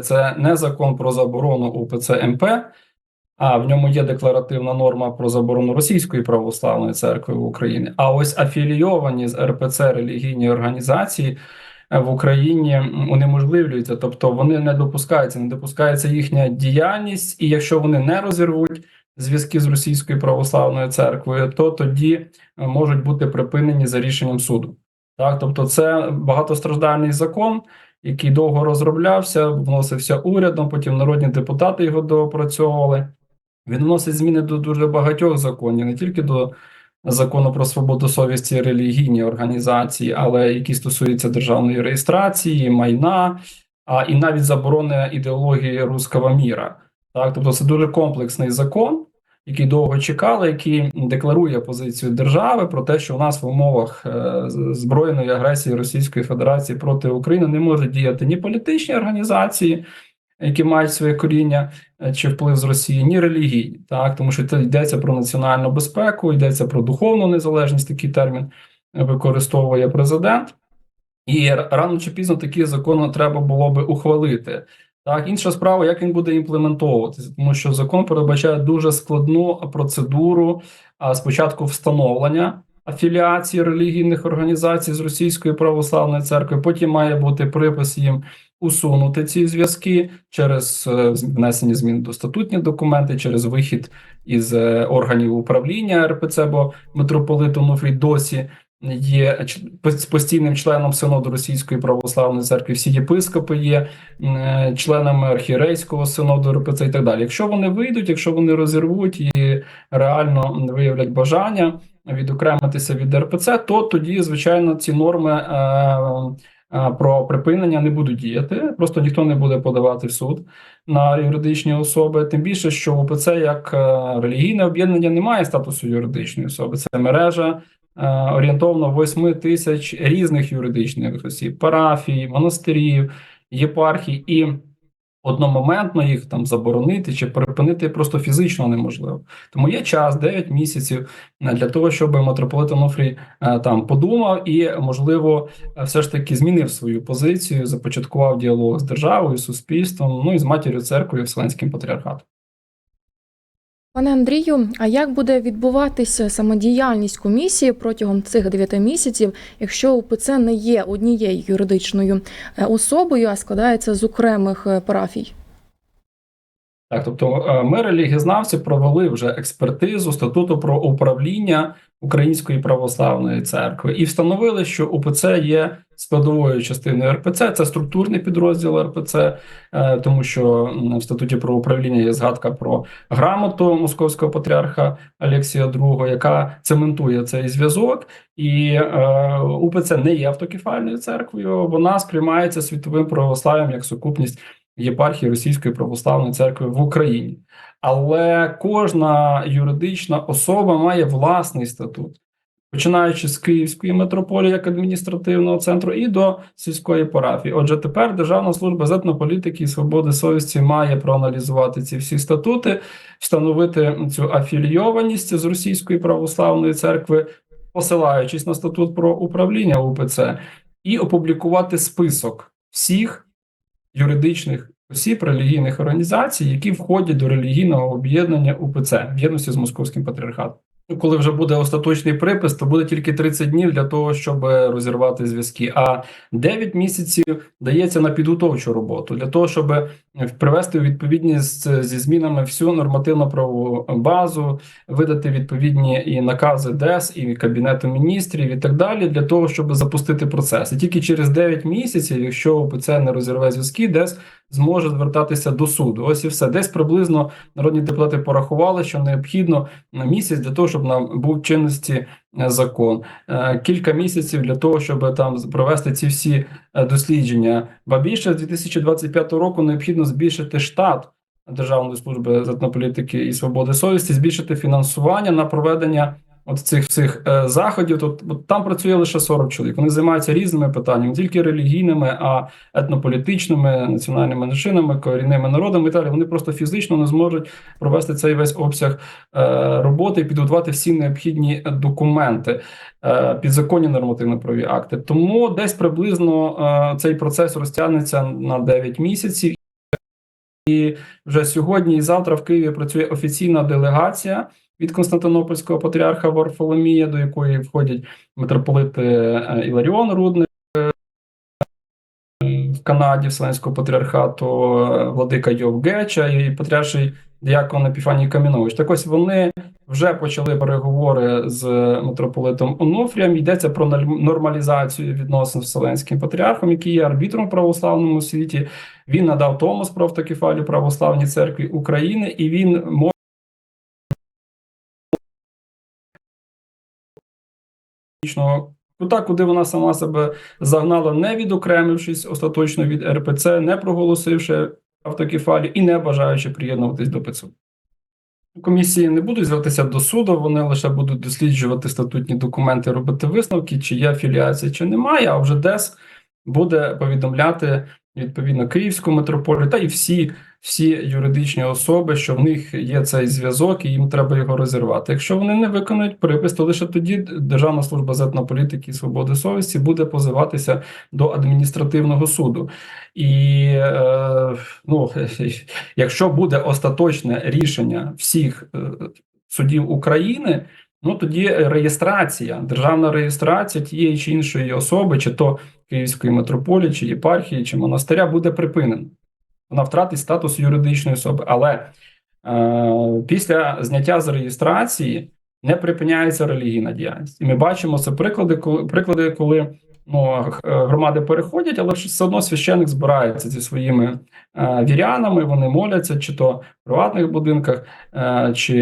Це не закон про заборону УПЦ МП, а в ньому є декларативна норма про заборону Російської православної церкви в Україні. А ось афілійовані з РПЦ релігійні організації е, в Україні унеможливлюються, тобто вони не допускаються, не допускається їхня діяльність, і якщо вони не розірвуть зв'язки з Російською православною церквою, то тоді е, можуть бути припинені за рішенням суду. Так, тобто, це багатостраждальний закон, який довго розроблявся, вносився урядом, потім народні депутати його доопрацьовували. Він вносить зміни до дуже багатьох законів, не тільки до закону про свободу совісті релігійні організації, але які стосуються державної реєстрації, майна, а і навіть заборони ідеології руського міра. Так, тобто це дуже комплексний закон, який довго чекали, який декларує позицію держави про те, що у нас в умовах е, збройної агресії Російської Федерації проти України не можуть діяти ні політичні організації, які мають своє коріння е, чи вплив з Росії, ні релігійні, так тому що це йдеться про національну безпеку, йдеться про духовну незалежність. Такий термін використовує президент. І рано чи пізно такі закони треба було би ухвалити. Так, інша справа, як він буде імплементовуватися, тому що закон передбачає дуже складну процедуру а, спочатку встановлення афіліації релігійних організацій з Російською православною церквою. Потім має бути припис їм усунути ці зв'язки через е, внесення змін до статутні документи, через вихід із е, органів управління РПЦ, бо митрополит Онуфрій досі є постійним членом синоду Російської православної церкви. Всі єпископи є е, членами архірейського синоду РПЦ і так далі. Якщо вони вийдуть, якщо вони розірвуть і реально виявлять бажання відокремитися від РПЦ, то тоді, звичайно, ці норми. е, е, Про припинення не будуть діяти, просто ніхто не буде подавати в суд на юридичні особи. Тим більше, що УПЦ як релігійне об'єднання не має статусу юридичної особи. Це мережа орієнтовно 8 тисяч різних юридичних осіб, парафій, монастирів, єпархій, і одномоментно їх там заборонити чи припинити просто фізично неможливо. Тому є час 9 місяців е, для того, щоб митрополит Онуфрій е, там подумав і, можливо, е, все ж таки змінив свою позицію, започаткував діалог з державою, суспільством, ну і з матір'ю церквою, Вселенським патріархатом. Пане Андрію, а як буде відбуватися самодіяльність комісії протягом цих 9 місяців, якщо УПЦ не є однією юридичною е, особою, а складається з окремих е, парафій? Так, тобто е, ми, релігізнавці, провели вже експертизу статуту про управління Української православної церкви і встановили, що УПЦ є складовою частиною РПЦ. Це структурний підрозділ РПЦ, е, тому що в статуті про управління є згадка про грамоту московського патріарха Алексія II, яка цементує цей зв'язок. І е, УПЦ не є автокефальною церквою. Вона сприймається світовим православ'ям як сукупність єпархії Російської православної церкви в Україні. Але кожна юридична особа має власний статут, починаючи з Київської митрополії як адміністративного центру і до сільської парафії. Отже, тепер Державна служба з етнополітики і свободи совісті має проаналізувати ці всі статути, встановити цю афілійованість з Російської православної церкви, посилаючись на статут про управління УПЦ, і опублікувати список всіх юридичних осіб релігійних організацій, які входять до релігійного об'єднання УПЦ в єдності з московським патріархатом. Коли вже буде остаточний припис, то буде тільки 30 днів для того, щоб розірвати зв'язки. А 9 місяців дається на підготовчу роботу для того, щоб привести у відповідність зі змінами всю нормативно-правову базу, видати відповідні і накази ДЕС, і Кабінету міністрів, і так далі, для того, щоб запустити процес. І тільки через 9 місяців, якщо ОПЦ не розірве зв'язки, ДЕС зможе звертатися до суду. Ось і все. Десь приблизно народні депутати порахували, що необхідно на місяць для того, щоб нам був в чинності е, закон. Е, Кілька місяців для того, щоб там провести ці всі е, дослідження. Ба більше з 2025 року необхідно збільшити штат Державної служби з і свободи совісті, збільшити фінансування на проведення от цих всіх е, заходів. Тут от там працює лише 40 чоловік. Вони займаються різними питаннями, не тільки релігійними, а етнополітичними, національними меншинами, корінними народами і далі. Вони просто фізично не зможуть провести цей весь обсяг е, роботи і підготувати всі необхідні документи, е, підзаконні нормативно-правові акти. Тому десь приблизно цей процес розтягнеться на 9 місяців. І вже сьогодні і завтра в Києві працює офіційна делегація від Константинопольського патріарха Варфоломія, до якої входять митрополити е, Іларіон Рудник е, в Канаді Вселенського патріархату, е, владика Йов Геча і патріарший діакон Епіфаній Камінович. Так ось вони вже почали переговори з митрополитом Онуфрієм. Йдеться про нормалізацію відносин з Вселенським патріархом, який є арбітром в православному світі. Він надав Томос про автокефалію православній церкві України, і він може кута, куди вона сама себе загнала, не відокремившись остаточно від РПЦ, не проголосивши автокефалію і не бажаючи приєднуватись до ПЦУ. Комісії не будуть звертатися до суду, вони лише будуть досліджувати статутні документи, робити висновки, чи є афіліація, чи немає. А вже ДЕС буде повідомляти відповідно Київську митрополію та і всі, всі юридичні особи, що в них є цей зв'язок, і їм треба його розірвати. Якщо вони не виконують припис, то лише тоді Державна служба з етнополітики і свободи совісті буде позиватися до адміністративного суду. І е, ну, якщо буде остаточне рішення всіх е, судів України. Ну тоді реєстрація, державна реєстрація тієї чи іншої особи, чи то Київської митрополії, чи єпархії, чи монастиря буде припинена. Вона втратить статус юридичної особи. Але е, після зняття з реєстрації не припиняється релігійна діяльність. І ми бачимо це приклади, коли приклади, коли ну, громади переходять, але все одно священик збирається зі своїми е, вірянами, вони моляться, чи то в приватних будинках, е, чи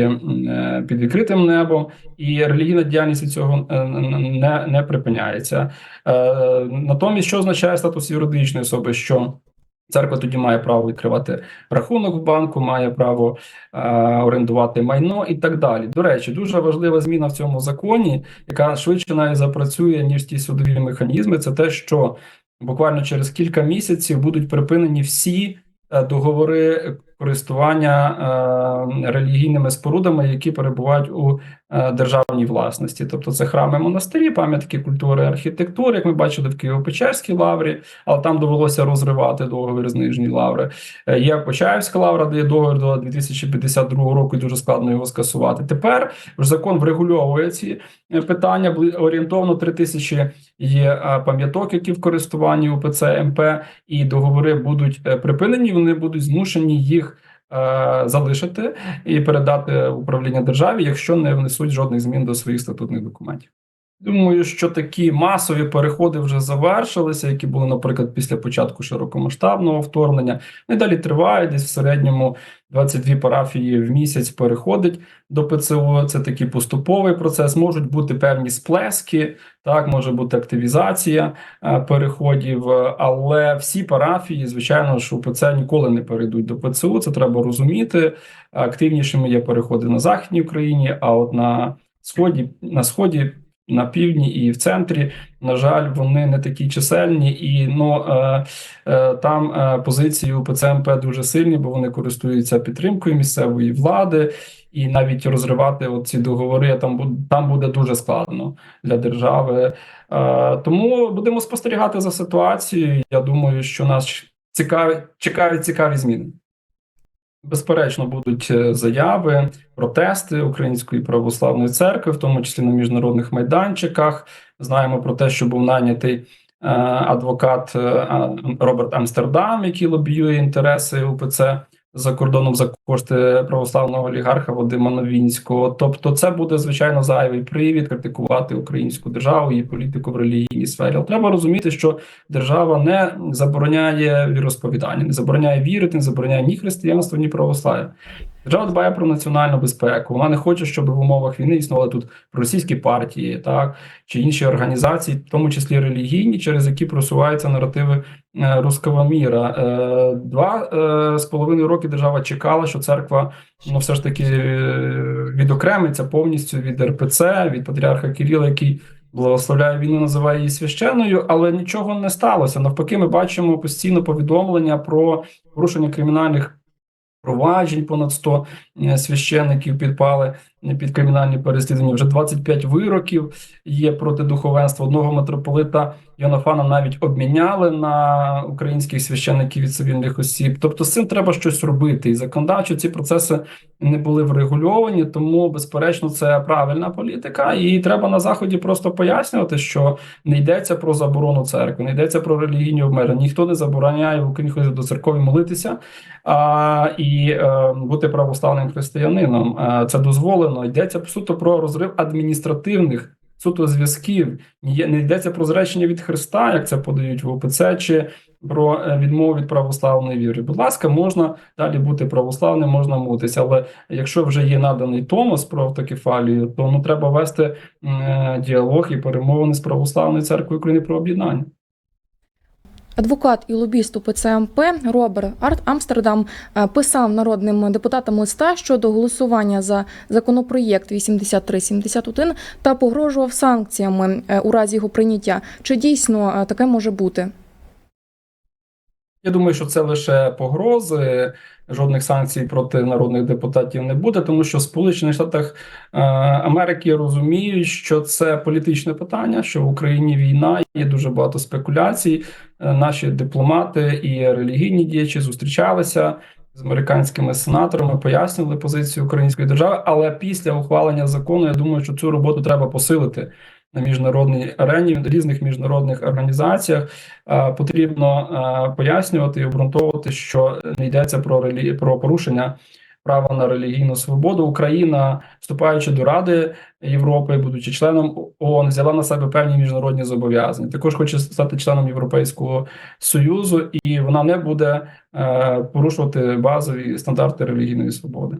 е, під відкритим небом, і релігійна діяльність від цього е, не, не припиняється. Е, Натомість, що означає статус юридичної особи? Що церква тоді має право відкривати рахунок в банку, має право е, орендувати майно і так далі. До речі, дуже важлива зміна в цьому законі, яка швидше навіть запрацює ніж ті судові механізми. Це те, що буквально через кілька місяців будуть припинені всі е, договори користування е, релігійними спорудами, які перебувають у е, державній власності, тобто це храми, монастирі, пам'ятки культури, архітектури, як ми бачили в Києво-Печерській лаврі, але там довелося розривати договір з Нижньої лаври. Е, Є Почаївська лавра, де є договір до 2052 року, і дуже складно його скасувати. Тепер закон врегульовує ці питання. Орієнтовно 3 тисячі є пам'яток, які в користуванні УПЦ МП, і договори будуть припинені. Вони будуть змушені їх залишити і передати управління державі, якщо не внесуть жодних змін до своїх статутних документів. Думаю, що такі масові переходи вже завершилися, які були, наприклад, після початку широкомасштабного вторгнення. Вони далі тривають десь в середньому 22 парафії в місяць переходить до ПЦУ. Це такий поступовий процес. Можуть бути певні сплески, так може бути активізація е, переходів, але всі парафії, звичайно, що УПЦ ніколи не перейдуть до ПЦУ. Це треба розуміти. Активнішими є переходи на західній Україні, а от на сході на сході. На півдні і в центрі, на жаль, вони не такі чисельні, і ну е, е, там е, позиції УПЦ МП дуже сильні, бо вони користуються підтримкою місцевої влади, і навіть розривати ці договори там там буде дуже складно для держави. Е, тому будемо спостерігати за ситуацією. Я думаю, що нас цікаві чекають цікаві зміни. Безперечно, будуть е, заяви, протести Української православної церкви, в тому числі на міжнародних майданчиках. Знаємо про те, що був нанятий е, адвокат е, Роберт Амстердам, який лобіює інтереси УПЦ за кордоном за кошти православного олігарха Вадима Новінського. Тобто, це буде звичайно зайвий привід критикувати українську державу і політику в релігійній сфері. Але треба розуміти, що держава не забороняє віросповідання, не забороняє вірити, не забороняє ні християнство, ні православ'я. Держава дбає про національну безпеку. Вона не хоче, щоб в умовах війни існували тут російські партії, так чи інші організації, в тому числі релігійні, через які просуваються наративи руского міра. Е, Два е, з половиною роки держава чекала, що церква ну все ж таки е, відокремиться повністю від РПЦ, від патріарха Кирила, який благословляє війну, називає її священною, але нічого не сталося. Навпаки, ми бачимо постійно повідомлення про порушення кримінальних проваджень. Понад 100 е, священників підпали під кримінальні переслідування. Вже 25 вироків є проти духовенства. Одного митрополита Йонафана навіть обміняли на українських священників і цивільних осіб. Тобто з цим треба щось робити. І законодавчо ці процеси не були врегульовані, тому безперечно це правильна політика, і треба на заході просто пояснювати, що не йдеться про заборону церкви, не йдеться про релігійні обмеження. Ніхто не забороняє в Україні до церкові молитися а, і е, бути православним християнином. Е, це дозволено. Йдеться суто про розрив адміністративних. Суто зв'язків не йдеться про зречення від Христа, як це подають в ОПЦ, чи про е, відмову від православної віри. Будь ласка, можна далі бути православним, можна мутися, але якщо вже є наданий томос про автокефалію, то ну треба вести е, діалог і перемовини з православною церквою України про об'єднання. Адвокат і лобіст УПЦ МП Роберт Арт Амстердам е, писав народним депутатам листа щодо голосування за законопроєкт 8371 та погрожував санкціями е, у разі його прийняття. Чи дійсно е, таке може бути? Я думаю, що це лише погрози. Жодних санкцій проти народних депутатів не буде, тому що в Сполучених Штатах е, Америки розуміють, що це політичне питання, що в Україні війна, є дуже багато спекуляцій. Е, наші дипломати і релігійні діячі зустрічалися з американськими сенаторами, пояснювали позицію української держави. Але після ухвалення закону я думаю, що цю роботу треба посилити на міжнародній арені в різних міжнародних організаціях. Потрібно пояснювати і обґрунтовувати, що не йдеться про релі... про порушення права на релігійну свободу. Україна, вступаючи до Ради Європи, будучи членом ООН, взяла на себе певні міжнародні зобов'язання. Також хоче стати членом Європейського союзу, і вона не буде е, порушувати базові стандарти релігійної свободи.